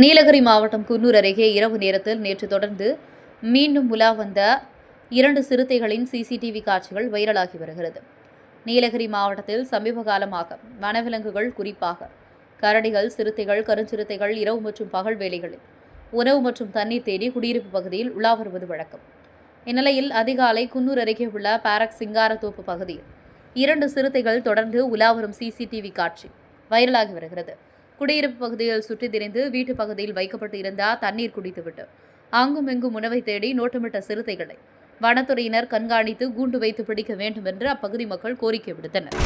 நீலகிரி மாவட்டம் குன்னூர் அருகே இரவு நேரத்தில் நேற்று தொடர்ந்து மீண்டும் உலா வந்த இரண்டு சிறுத்தைகளின் சிசிடிவி காட்சிகள் வைரலாகி வருகிறது. நீலகிரி மாவட்டத்தில் சமீப காலமாக வனவிலங்குகள் குறிப்பாக கரடிகள் சிறுத்தைகள் கருஞ்சிறுத்தைகள் இரவு மற்றும் பகல் வேலைகளில் உணவு மற்றும் தண்ணீர் தேடி குடியிருப்பு பகுதியில் உலா வருவது வழக்கம். இந்நிலையில் அதிகாலை குன்னூர் அருகே உள்ள பாரக் சிங்காரத்தோப்பு பகுதியில் இரண்டு சிறுத்தைகள் தொடர்ந்து உலா வரும் சிசிடிவி காட்சி வைரலாகி வருகிறது. குடியிருப்பு பகுதியில் சுற்றித் திரிந்து வீட்டு பகுதியில் வைக்கப்பட்டு இருந்த தண்ணீர் குடித்துவிட்டு. அங்கும் இங்கும் உணவை தேடி நோட்டமிட்ட சிறுத்தைகளை வனத்துறையினர் கண்காணித்து கூண்டு வைத்து பிடிக்க வேண்டும் என்று அப்பகுதி மக்கள் கோரிக்கை விடுத்தனர்.